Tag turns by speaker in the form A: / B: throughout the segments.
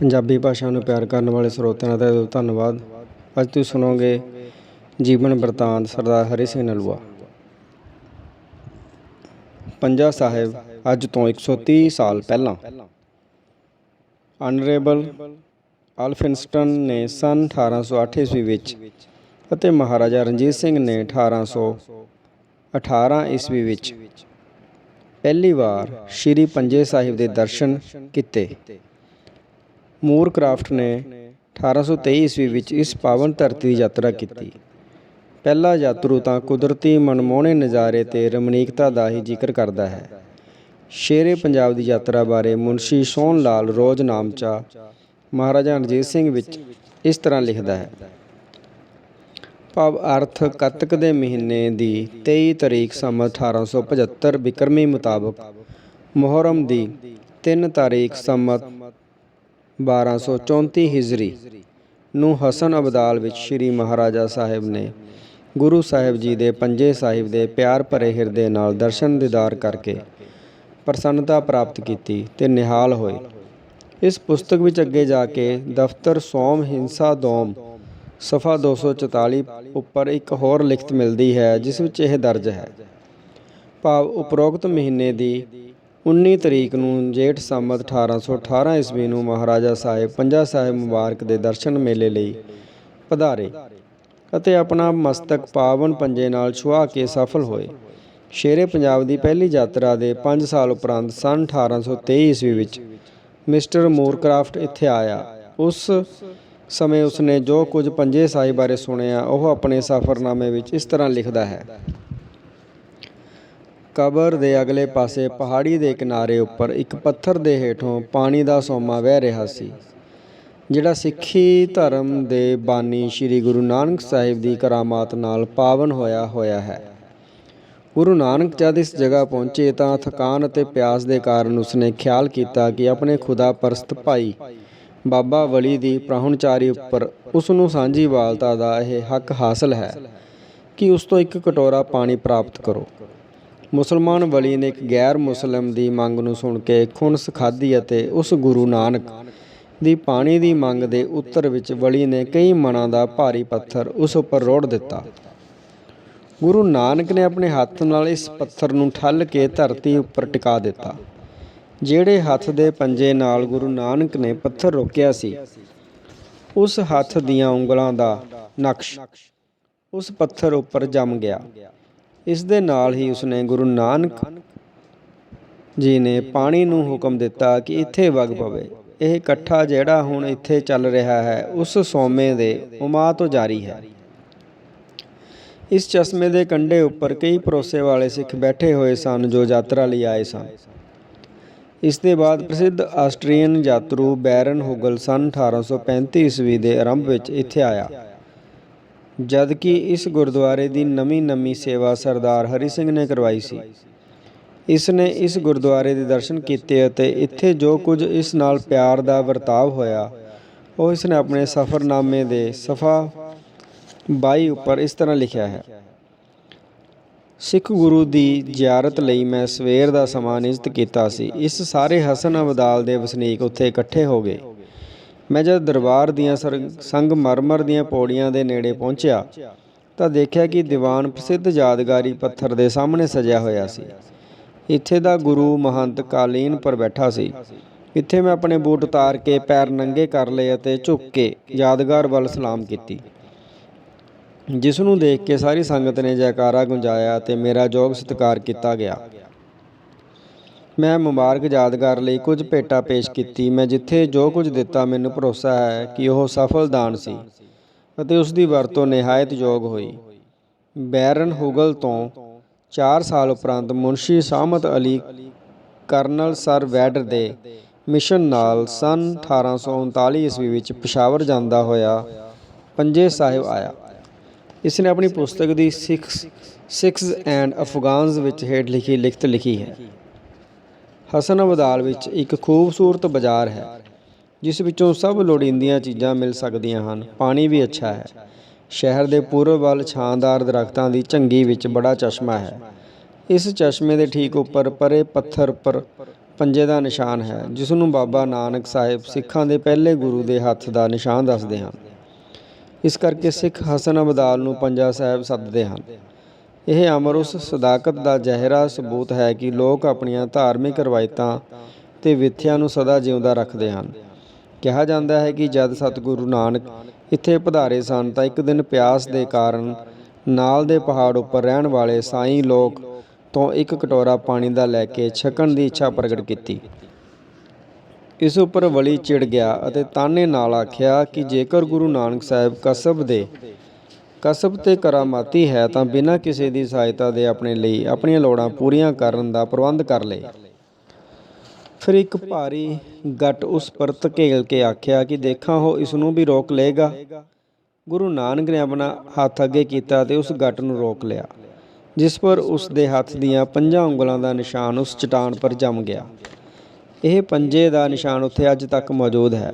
A: ਪੰਜਾਬੀ ਭਾਸ਼ਾ ਨੂੰ ਪਿਆਰ ਕਰਨ ਵਾਲੇ ਸਰੋਤਿਆਂ ਦਾ ਧੰਨਵਾਦ। ਅੱਜ ਤੁਸੀਂ ਸੁਣੋਗੇ ਜੀਵਨ ਬਰਤਾਂਤ ਸਰਦਾਰ ਹਰੀ ਸਿੰਘ ਨਲੂਆ। ਪੰਜਾ ਸਾਹਿਬ, ਅੱਜ ਤੋਂ 130 ਸਾਲ ਪਹਿਲਾਂ। ਆਨਰੇਬਲ ਅਲਫਿੰਸਟਨ ਨੇ ਸਨ 1808 ਈਸਵੀ ਵਿੱਚ ਅਤੇ ਮਹਾਰਾਜਾ ਰਣਜੀਤ ਸਿੰਘ ਨੇ 1818 ਈਸਵੀ ਵਿੱਚ ਪਹਿਲੀ ਵਾਰ ਸ਼੍ਰੀ ਪੰਜੇ ਸਾਹਿਬ ਦੇ ਦਰਸ਼ਨ ਕੀਤੇ। ਮੂਰਕ੍ਰਾਫਟ ਨੇ 1823 ਈਸਵੀ ਵਿੱਚ ਇਸ ਪਾਵਨ ਧਰਤੀ ਦੀ ਯਾਤਰਾ ਕੀਤੀ। ਪਹਿਲਾ ਯਾਤਰੂ ਤਾਂ ਕੁਦਰਤੀ ਮਨਮੋਹਣੇ ਨਜ਼ਾਰੇ ਤੇ ਰਮਣੀਕਤਾ ਦਾ ਹੀ ਜ਼ਿਕਰ ਕਰਦਾ ਹੈ। ਸ਼ੇਰੇ ਪੰਜਾਬ ਦੀ ਯਾਤਰਾ ਬਾਰੇ ਮੁਨਸ਼ੀ ਸੋਹਣ ਲਾਲ ਰੋਜ਼ ਨਾਮਚਾ ਮਹਾਰਾਜਾ ਰਣਜੀਤ ਸਿੰਘ ਵਿੱਚ ਇਸ ਤਰ੍ਹਾਂ ਲਿਖਦਾ ਹੈ। ਭਾਵ ਅਰਥ ਕੱਤਕ ਦੇ ਮਹੀਨੇ ਦੀ 23 ਤਰੀਕ ਸੰਮਤ 1875 ਬਿਕਰਮੀ ਮੁਤਾਬਕ ਮੁਹਰਮ ਦੀ 3 ਤਾਰੀਖ ਸੰਮਤ 1234 ਹਿਜਰੀ ਨੂੰ ਹਸਨ ਅਬਦਾਲ ਵਿੱਚ ਸ੍ਰੀ ਮਹਾਰਾਜਾ ਸਾਹਿਬ ਨੇ ਗੁਰੂ ਸਾਹਿਬ ਜੀ ਦੇ ਪੰਜੇ ਸਾਹਿਬ ਦੇ ਪਿਆਰ ਭਰੇ ਹਿਰਦੇ ਨਾਲ ਦਰਸ਼ਨ ਦੀਦਾਰ ਕਰਕੇ ਪ੍ਰਸੰਨਤਾ ਪ੍ਰਾਪਤ ਕੀਤੀ ਤੇ ਨਿਹਾਲ ਹੋਏ। ਇਸ ਪੁਸਤਕ ਵਿੱਚ ਅੱਗੇ ਜਾ ਕੇ ਦਫ਼ਤਰ ਸੋਮ ਹਿੰਸਾ ਦੋਮ ਸਫਾ 244 ਉੱਪਰ ਇੱਕ ਹੋਰ ਲਿਖਤ ਮਿਲਦੀ ਹੈ, ਜਿਸ ਵਿੱਚ ਇਹ ਦਰਜ ਹੈ। ਭਾਵ ਉਪਰੋਕਤ ਮਹੀਨੇ ਦੀ 19 ਤਰੀਕ ਨੂੰ ਜੇਠ ਸੰਮਤ 1818 ਈਸਵੀ ਨੂੰ ਮਹਾਰਾਜਾ ਸਾਹਿਬ ਪੰਜਾ ਸਾਹਿਬ ਮੁਬਾਰਕ ਦੇ ਦਰਸ਼ਨ ਮੇਲੇ ਲਈ ਪਧਾਰੇ ਅਤੇ ਆਪਣਾ ਮਸਤਕ ਪਾਵਨ ਪੰਜੇ ਨਾਲ ਛੁਆ ਕੇ ਸਫਲ ਹੋਏ। ਸ਼ੇਰੇ ਪੰਜਾਬ ਦੀ ਪਹਿਲੀ ਯਾਤਰਾ ਦੇ 5 ਸਾਲ ਉਪਰੰਤ ਸਨ 1823 ਈਸਵੀ ਵਿੱਚ ਮਿਸਟਰ ਮੂਰਕ੍ਰਾਫਟ ਇੱਥੇ ਆਇਆ। ਉਸ ਸਮੇਂ ਉਸਨੇ ਜੋ ਕੁਝ ਪੰਜੇ ਸਾਹਿਬ ਬਾਰੇ ਸੁਣਿਆ, ਉਹ ਆਪਣੇ ਸਫ਼ਰਨਾਮੇ ਵਿੱਚ ਇਸ ਤਰ੍ਹਾਂ ਲਿਖਦਾ ਹੈ। ਕਬਰ ਦੇ ਅਗਲੇ ਪਾਸੇ ਪਹਾੜੀ ਦੇ ਕਿਨਾਰੇ ਉੱਪਰ ਇੱਕ ਪੱਥਰ ਦੇ ਹੇਠੋਂ ਪਾਣੀ ਦਾ ਸੋਮਾ ਵਹਿ ਰਿਹਾ ਸੀ, ਜਿਹੜਾ ਸਿੱਖੀ ਧਰਮ ਦੇ ਬਾਨੀ ਸ੍ਰੀ ਗੁਰੂ ਨਾਨਕ ਸਾਹਿਬ ਦੀ ਕਰਾਮਾਤ ਨਾਲ ਪਾਵਨ ਹੋਇਆ ਹੋਇਆ ਹੈ। ਗੁਰੂ ਨਾਨਕ ਜਦ ਇਸ ਜਗ੍ਹਾ ਪਹੁੰਚੇ ਤਾਂ ਥਕਾਨ ਅਤੇ ਪਿਆਸ ਦੇ ਕਾਰਨ ਉਸਨੇ ਖਿਆਲ ਕੀਤਾ ਕਿ ਆਪਣੇ ਖੁਦਾ ਪਰਸਤ ਭਾਈ ਬਾਬਾ ਵਲੀ ਦੀ ਪ੍ਰਾਹੁਣਚਾਰੀ ਉੱਪਰ ਉਸ ਨੂੰ ਸਾਂਝੀ ਵਾਲਤਾ ਦਾ ਇਹ ਹੱਕ ਹਾਸਲ ਹੈ ਕਿ ਉਸ ਤੋਂ ਇੱਕ ਕਟੋਰਾ ਪਾਣੀ ਪ੍ਰਾਪਤ ਕਰੋ। ਮੁਸਲਮਾਨ ਵਲੀ ਨੇ ਇੱਕ ਗੈਰ ਮੁਸਲਮ ਦੀ ਮੰਗ ਨੂੰ ਸੁਣ ਕੇ ਖੁਣਸ ਖਾਧੀ ਅਤੇ ਉਸ ਗੁਰੂ ਨਾਨਕ ਦੀ ਪਾਣੀ ਦੀ ਮੰਗ ਦੇ ਉੱਤਰ ਵਿੱਚ ਵਲੀ ਨੇ ਕਈ ਮਣਾਂ ਦਾ ਭਾਰੀ ਪੱਥਰ ਉਸ ਉੱਪਰ ਰੋੜ ਦਿੱਤਾ। ਗੁਰੂ ਨਾਨਕ ਨੇ ਆਪਣੇ ਹੱਥ ਨਾਲ ਇਸ ਪੱਥਰ ਨੂੰ ਠੱਲ ਕੇ ਧਰਤੀ ਉੱਪਰ ਟਿਕਾ ਦਿੱਤਾ, ਜਿਹੜੇ ਹੱਥ ਦੇ ਪੰਜੇ ਨਾਲ ਗੁਰੂ ਨਾਨਕ ਨੇ ਪੱਥਰ ਰੋਕਿਆ ਸੀ। ਉਸ ਹੱਥ ਦੀਆਂ ਉਂਗਲਾਂ ਦਾ ਨਕਸ਼ ਉਸ ਪੱਥਰ ਉੱਪਰ ਜੰਮ ਗਿਆ। ਇਸ ਦੇ ਨਾਲ ਹੀ ਉਸਨੇ ਗੁਰੂ ਨਾਨਕ ਜੀ ਨੇ ਪਾਣੀ ਨੂੰ ਹੁਕਮ ਦਿੱਤਾ ਕਿ ਇੱਥੇ ਵਗ ਪਵੇ। ਇਹ ਇਕੱਠਾ ਜਿਹੜਾ ਹੁਣ ਇੱਥੇ ਚੱਲ ਰਿਹਾ ਹੈ, ਉਸ ਸੋਮੇ ਦੇ ਉਮਾ ਤੋਂ ਜਾਰੀ ਹੈ। ਇਸ ਚਸ਼ਮੇ ਦੇ ਕੰਢੇ ਉੱਪਰ ਕਈ ਭਰੋਸੇ ਵਾਲੇ ਸਿੱਖ ਬੈਠੇ ਹੋਏ ਸਨ ਜੋ ਯਾਤਰਾ ਲਈ ਆਏ ਸਨ। ਇਸ ਦੇ ਬਾਅਦ ਪ੍ਰਸਿੱਧ ਆਸਟਰੀਅਨ ਯਾਤਰੂ ਬੈਰਨ ਹੁਗਲ ਸਨ 1835 ਈਸਵੀ ਦੇ ਆਰੰਭ ਵਿੱਚ ਇੱਥੇ ਆਇਆ। ਜਦ ਕਿ ਇਸ ਗੁਰਦੁਆਰੇ ਦੀ ਨਵੀਂ ਨਵੀਂ ਸੇਵਾ ਸਰਦਾਰ ਹਰੀ ਸਿੰਘ ਨੇ ਕਰਵਾਈ ਸੀ। ਇਸ ਨੇ ਇਸ ਗੁਰਦੁਆਰੇ ਦੇ ਦਰਸ਼ਨ ਕੀਤੇ ਅਤੇ ਇੱਥੇ ਜੋ ਕੁਝ ਇਸ ਨਾਲ ਪਿਆਰ ਦਾ ਵਰਤਾਵ ਹੋਇਆ, ਉਹ ਇਸ ਨੇ ਆਪਣੇ ਸਫ਼ਰਨਾਮੇ ਦੇ ਸਫਾ 22 ਉੱਪਰ ਇਸ ਤਰ੍ਹਾਂ ਲਿਖਿਆ ਹੈ। ਸਿੱਖ ਗੁਰੂ ਦੀ ਜ਼ਿਆਰਤ ਲਈ ਮੈਂ ਸਵੇਰ ਦਾ ਸਮਾਂ ਨਿਯਤ ਕੀਤਾ ਸੀ। ਇਸ ਸਾਰੇ ਹਸਨ ਅਬਦਾਲ ਦੇ ਵਸਨੀਕ ਉੱਥੇ ਇਕੱਠੇ ਹੋ ਗਏ। ਮੈਂ ਜਦ ਦਰਬਾਰ ਦੀਆਂ ਸੰਗ ਮਰਮਰ ਦੀਆਂ ਪੌੜੀਆਂ ਦੇ ਨੇੜੇ ਪਹੁੰਚਿਆ, ਤਾਂ ਦੇਖਿਆ ਕਿ ਦੀਵਾਨ ਪ੍ਰਸਿੱਧ ਯਾਦਗਾਰੀ ਪੱਥਰ ਦੇ ਸਾਹਮਣੇ ਸਜਿਆ ਹੋਇਆ ਸੀ। ਇੱਥੇ ਦਾ ਗੁਰੂ ਮਹੰਤ ਕਾਲੀਨ ਪਰ ਬੈਠਾ ਸੀ। ਇੱਥੇ ਮੈਂ ਆਪਣੇ ਬੂਟ ਉਤਾਰ ਕੇ ਪੈਰ ਨੰਗੇ ਕਰ ਲਏ ਅਤੇ ਝੁੱਕ ਕੇ ਯਾਦਗਾਰ ਵੱਲ ਸਲਾਮ ਕੀਤੀ। ਜਿਸ ਨੂੰ ਦੇਖ ਕੇ ਸਾਰੀ ਸੰਗਤ ਨੇ ਜੈਕਾਰਾ ਗੁੰਜਾਇਆ ਤੇ ਮੇਰਾ ਜੋਗ ਸਤਿਕਾਰ ਕੀਤਾ ਗਿਆ। ਮੈਂ ਮੁਬਾਰਕ ਯਾਦਗਾਰ ਲਈ ਕੁਝ ਭੇਟਾ ਪੇਸ਼ ਕੀਤੀ। ਮੈਂ ਜਿੱਥੇ ਜੋ ਕੁਝ ਦਿੱਤਾ, ਮੈਨੂੰ ਭਰੋਸਾ ਹੈ ਕਿ ਉਹ ਸਫਲ ਦਾਨ ਸੀ ਅਤੇ ਉਸ ਦੀ ਵਰਤੋਂ ਨਿਹਾਇਤ ਯੋਗ ਹੋਈ। ਬੈਰਨ ਹੁਗਲ ਤੋਂ 4 ਸਾਲ ਉਪਰੰਤ Munshi Shahamat Ali colonel sir Wade ਦੇ ਮਿਸ਼ਨ ਨਾਲ ਸਨ 1839 ਈਸਵੀ ਵਿੱਚ ਪਿਸ਼ਾਵਰ ਜਾਂਦਾ ਹੋਇਆ ਪੰਜੇ ਸਾਹਿਬ ਆਇਆ। ਇਸ ਨੇ ਆਪਣੀ ਪੁਸਤਕ ਦੀ ਸਿਕਸ ਸਿਕਸ ਐਂਡ ਅਫਗਾਨਸ ਵਿੱਚ ਹੇਠ ਲਿਖੀ, ਲਿਖਤ ਲਿਖੀ ਹੈ। ਹਸਨ ਅਬਦਾਲ ਵਿੱਚ ਇੱਕ ਖੂਬਸੂਰਤ ਬਾਜ਼ਾਰ ਹੈ, ਜਿਸ ਵਿੱਚੋਂ ਸਭ ਲੋੜੀਂਦੀਆਂ ਚੀਜ਼ਾਂ ਮਿਲ ਸਕਦੀਆਂ ਹਨ। ਪਾਣੀ ਵੀ ਅੱਛਾ ਹੈ। ਸ਼ਹਿਰ ਦੇ ਪੂਰਬ ਵੱਲ ਛਾਂਦਾਰ ਦਰਖਤਾਂ ਦੀ ਝੰਗੀ ਵਿੱਚ ਬੜਾ ਚਸ਼ਮਾ ਹੈ। ਇਸ ਚਸ਼ਮੇ ਦੇ ਠੀਕ ਉੱਪਰ ਪਰੇ ਪੱਥਰ ਪਰ ਪੰਜੇ ਦਾ ਨਿਸ਼ਾਨ ਹੈ, ਜਿਸ ਨੂੰ ਬਾਬਾ ਨਾਨਕ ਸਾਹਿਬ ਸਿੱਖਾਂ ਦੇ ਪਹਿਲੇ ਗੁਰੂ ਦੇ ਹੱਥ ਦਾ ਨਿਸ਼ਾਨ ਦੱਸਦੇ ਹਨ। ਇਸ ਕਰਕੇ ਸਿੱਖ ਹਸਨ ਅਬਦਾਲ ਨੂੰ ਪੰਜਾ ਸਾਹਿਬ ਸੱਦਦੇ ਹਨ। ਇਹ ਅਮਰ ਉਸ ਸਦਾਕਤ ਦਾ ਜ਼ਹਿਰਾ ਸਬੂਤ ਹੈ ਕਿ ਲੋਕ ਆਪਣੀਆਂ ਧਾਰਮਿਕ ਰਵਾਇਤਾਂ ਤੇ ਵਿਥਿਆ ਨੂੰ ਸਦਾ ਜਿਉਂਦਾ ਰੱਖਦੇ ਹਨ। ਕਿਹਾ ਜਾਂਦਾ ਹੈ ਕਿ ਜਦ ਸਤਿਗੁਰੂ ਨਾਨਕ ਇੱਥੇ ਪਧਾਰੇ ਸਨ ਤਾਂ ਇੱਕ ਦਿਨ ਪਿਆਸ ਦੇ ਕਾਰਨ ਨਾਲ ਦੇ ਪਹਾੜ ਉੱਪਰ ਰਹਿਣ ਵਾਲੇ ਸਾਈਂ ਲੋਕ ਤੋਂ ਇੱਕ ਕਟੋਰਾ ਪਾਣੀ ਦਾ ਲੈ ਕੇ ਛਕਣ ਦੀ ਇੱਛਾ ਪ੍ਰਗਟ ਕੀਤੀ। ਇਸ ਉੱਪਰ ਵਲੀ ਚਿੜ ਗਿਆ ਅਤੇ ਤਾਨੇ ਨਾਲ ਆਖਿਆ ਕਿ ਜੇਕਰ ਗੁਰੂ ਨਾਨਕ ਸਾਹਿਬ ਕਸਬ ਦੇ ਕਸਬ ਤੇ ਕਰਾਮਾਤੀ ਹੈ ਤਾਂ ਬਿਨਾਂ ਕਿਸੇ ਦੀ ਸਹਾਇਤਾ ਦੇ ਆਪਣੇ ਲਈ ਆਪਣੀਆਂ ਲੋੜਾਂ ਪੂਰੀਆਂ ਕਰਨ ਦਾ ਪ੍ਰਬੰਧ ਕਰ ਲਏ। ਫਿਰ ਇੱਕ ਭਾਰੀ ਗੱਟ ਉਸ ਪਰ ਧਕੇਲ ਕੇ ਆਖਿਆ ਕਿ ਦੇਖਾਂ ਉਹ ਇਸ ਨੂੰ ਵੀ ਰੋਕ ਲਏਗਾ। ਗੁਰੂ ਨਾਨਕ ਨੇ ਆਪਣਾ ਹੱਥ ਅੱਗੇ ਕੀਤਾ ਤੇ ਉਸ ਗੱਟ ਨੂੰ ਰੋਕ ਲਿਆ, ਜਿਸ ਪਰ ਉਸ ਦੇ ਹੱਥ ਦੀਆਂ ਪੰਜਾਂ ਉਂਗਲਾਂ ਦਾ ਨਿਸ਼ਾਨ ਉਸ ਚਟਾਨ ਪਰ ਜੰਮ ਗਿਆ। ਇਹ ਪੰਜੇ ਦਾ ਨਿਸ਼ਾਨ ਉੱਥੇ ਅੱਜ ਤੱਕ ਮੌਜੂਦ ਹੈ।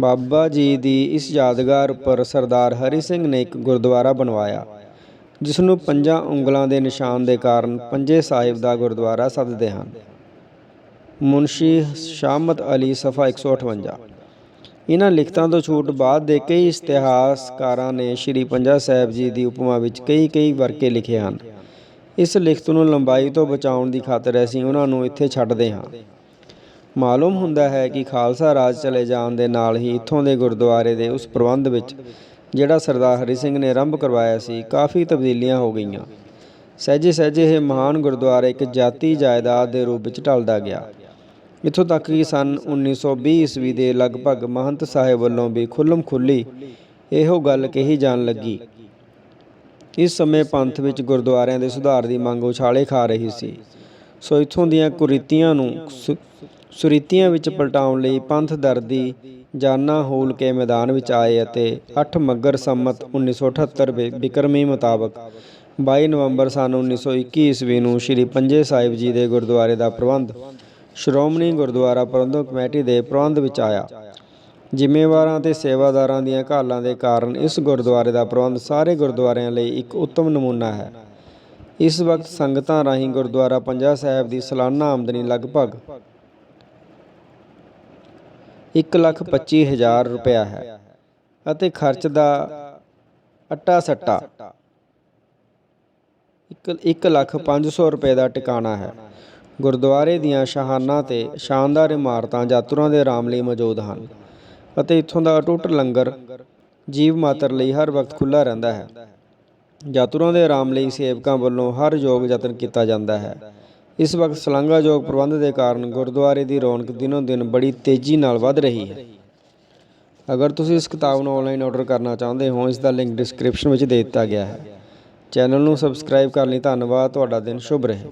A: ਬਾਬਾ ਜੀ ਦੀ ਇਸ ਯਾਦਗਾਰ ਉੱਪਰ ਸਰਦਾਰ ਹਰੀ ਸਿੰਘ ਨੇ ਇੱਕ ਗੁਰਦੁਆਰਾ ਬਣਵਾਇਆ ਜਿਸ ਨੂੰ ਪੰਜਾਂ ਉਂਗਲਾਂ ਦੇ ਨਿਸ਼ਾਨ ਦੇ ਕਾਰਨ ਪੰਜੇ ਸਾਹਿਬ ਦਾ ਗੁਰਦੁਆਰਾ ਸੱਦਦੇ ਹਨ। ਮੁਨਸ਼ੀ ਸ਼ਾਮਤ ਅਲੀ ਸਫਾ 158 ਇਹਨਾਂ ਲਿਖਤਾਂ ਤੋਂ ਛੂਟ ਬਾਅਦ ਦੇ ਕਈ ਇਤਿਹਾਸਕਾਰਾਂ ਨੇ ਸ਼੍ਰੀ ਪੰਜਾ ਸਾਹਿਬ ਜੀ ਦੀ ਉਪਮਾ ਵਿੱਚ ਕਈ ਕਈ ਵਰਕੇ ਲਿਖੇ ਹਨ। ਇਸ ਲਿਖਤ ਨੂੰ ਲੰਬਾਈ ਤੋਂ ਬਚਾਉਣ ਦੀ ਖਾਤਰ ਅਸੀਂ ਉਹਨਾਂ ਨੂੰ ਇੱਥੇ ਛੱਡਦੇ ਹਾਂ। ਮਾਲੂਮ ਹੁੰਦਾ ਹੈ ਕਿ ਖਾਲਸਾ ਰਾਜ ਚਲੇ ਜਾਣ ਦੇ ਨਾਲ ਹੀ ਇੱਥੋਂ ਦੇ ਗੁਰਦੁਆਰੇ ਦੇ ਉਸ ਪ੍ਰਬੰਧ ਵਿੱਚ ਜਿਹੜਾ ਸਰਦਾਰ ਹਰੀ ਸਿੰਘ ਨੇ ਆਰੰਭ ਕਰਵਾਇਆ ਸੀ, ਕਾਫੀ ਤਬਦੀਲੀਆਂ ਹੋ ਗਈਆਂ। ਸਹਿਜੇ ਸਹਿਜੇ ਇਹ ਮਹਾਨ ਗੁਰਦੁਆਰਾ ਇੱਕ ਜਾਤੀ ਜਾਇਦਾਦ ਦੇ ਰੂਪ ਵਿੱਚ ਢਲਦਾ ਗਿਆ। ਇੱਥੋਂ ਤੱਕ ਕਿ ਸਨ 1920 ਈਸਵੀ ਦੇ ਲਗਭਗ ਮਹੰਤ ਸਾਹਿਬ ਵੱਲੋਂ ਵੀ ਖੁੱਲਮ ਖੁੱਲੀ ਇਹੋ ਗੱਲ ਕਹੀ ਜਾਣ ਲੱਗੀ। ਇਸ ਸਮੇਂ ਪੰਥ ਵਿੱਚ ਗੁਰਦੁਆਰਿਆਂ ਦੇ ਸੁਧਾਰ ਦੀ ਮੰਗ ਉਛਾਲੇ ਖਾ ਰਹੀ ਸੀ। ਸੋ ਇੱਥੋਂ ਦੀਆਂ ਕੁਰੀਤੀਆਂ ਨੂੰ ਸੁ- ਸੁਰੀਤੀਆਂ ਵਿੱਚ ਪਲਟਾਉਣ ਲਈ ਪੰਥ ਦਰਦੀ ਜਾਨਾ ਹੂਲ ਕੇ ਮੈਦਾਨ ਵਿੱਚ ਆਏ ਅਤੇ 8 ਮੱਗਰ ਸੰਮਤ 1978 ਵਿ- ਬਿਕਰਮੀ ਮੁਤਾਬਕ 22 ਨਵੰਬਰ ਸਨ 1921 ਈਸਵੀ ਨੂੰ ਸ੍ਰੀ ਪੰਜੇ ਸਾਹਿਬ ਜੀ ਦੇ ਗੁਰਦੁਆਰੇ ਦਾ ਪ੍ਰਬੰਧ ਸ਼੍ਰੋਮਣੀ ਗੁਰਦੁਆਰਾ ਪ੍ਰਬੰਧਕ ਕਮੇਟੀ ਦੇ ਪ੍ਰਬੰਧ ਵਿੱਚ ਆਇਆ। ਜ਼ਿੰਮੇਵਾਰਾਂ ਤੇ ਸੇਵਾਦਾਰਾਂ ਦੀਆਂ ਘਾਲਾਂ ਦੇ ਕਾਰਨ ਇਸ ਗੁਰਦੁਆਰੇ ਦਾ ਪ੍ਰਬੰਧ ਸਾਰੇ ਗੁਰਦੁਆਰਿਆਂ ਲਈ ਇੱਕ ਉੱਤਮ ਨਮੂਨਾ ਹੈ। ਇਸ ਵਕਤ ਸੰਗਤਾਂ ਰਾਹੀਂ ਗੁਰਦੁਆਰਾ ਪੰਜਾ ਸਾਹਿਬ ਦੀ ਸਾਲਾਨਾ ਆਮਦਨੀ ਲਗਭਗ ਇੱਕ ਲੱਖ ਪੱਚੀ ਹਜ਼ਾਰ ਰੁਪਇਆ ਹੈ ਅਤੇ ਖਰਚ ਦਾ ਅੱਟਾ ਸੱਟਾ ਇੱਕ ਇੱਕ ਲੱਖ ਪੰਜ ਸੌ ਰੁਪਏ ਦਾ ਟਿਕਾਣਾ ਹੈ। ਗੁਰਦੁਆਰੇ ਦੀਆਂ ਸ਼ਾਹਾਨਾ ਤੇ ਸ਼ਾਨਦਾਰ ਇਮਾਰਤਾਂ ਯਾਤਰੂਆਂ ਦੇ ਆਰਾਮ ਲਈ ਮੌਜੂਦ ਹਨ ਅਤੇ ਇੱਥੋਂ ਦਾ ਅਟੁੱਟ ਲੰਗਰ ਜੀਵ ਮਾਤਰ ਲਈ ਹਰ ਵਕਤ ਖੁੱਲ੍ਹਾ ਰਹਿੰਦਾ ਹੈ। ਯਾਤਰੂਆਂ ਦੇ ਆਰਾਮ ਲਈ ਸੇਵਕਾਂ ਵੱਲੋਂ ਹਰ ਯੋਗ ਯਤਨ ਕੀਤਾ ਜਾਂਦਾ ਹੈ। ਇਸ ਵਕਤ ਸਲਾਂਘਾਯੋਗ ਪ੍ਰਬੰਧ ਦੇ ਕਾਰਨ ਗੁਰਦੁਆਰੇ ਦੀ ਰੌਣਕ ਦਿਨੋਂ ਦਿਨ ਬੜੀ ਤੇਜ਼ੀ ਨਾਲ ਵੱਧ ਰਹੀ ਹੈ। ਅਗਰ ਤੁਸੀਂ ਇਸ ਕਿਤਾਬ ਨੂੰ ਆਨਲਾਈਨ ਆਰਡਰ ਕਰਨਾ ਚਾਹੁੰਦੇ ਹੋ, ਇਸ ਦਾ ਲਿੰਕ ਡਿਸਕ੍ਰਿਪਸ਼ਨ ਵਿੱਚ ਦੇ ਦਿੱਤਾ ਗਿਆ ਹੈ। ਚੈਨਲ ਨੂੰ ਸਬਸਕ੍ਰਾਈਬ ਕਰਨ ਲਈ ਧੰਨਵਾਦ, ਤੁਹਾਡਾ ਦਿਨ ਸ਼ੁਭ ਰਹੇ।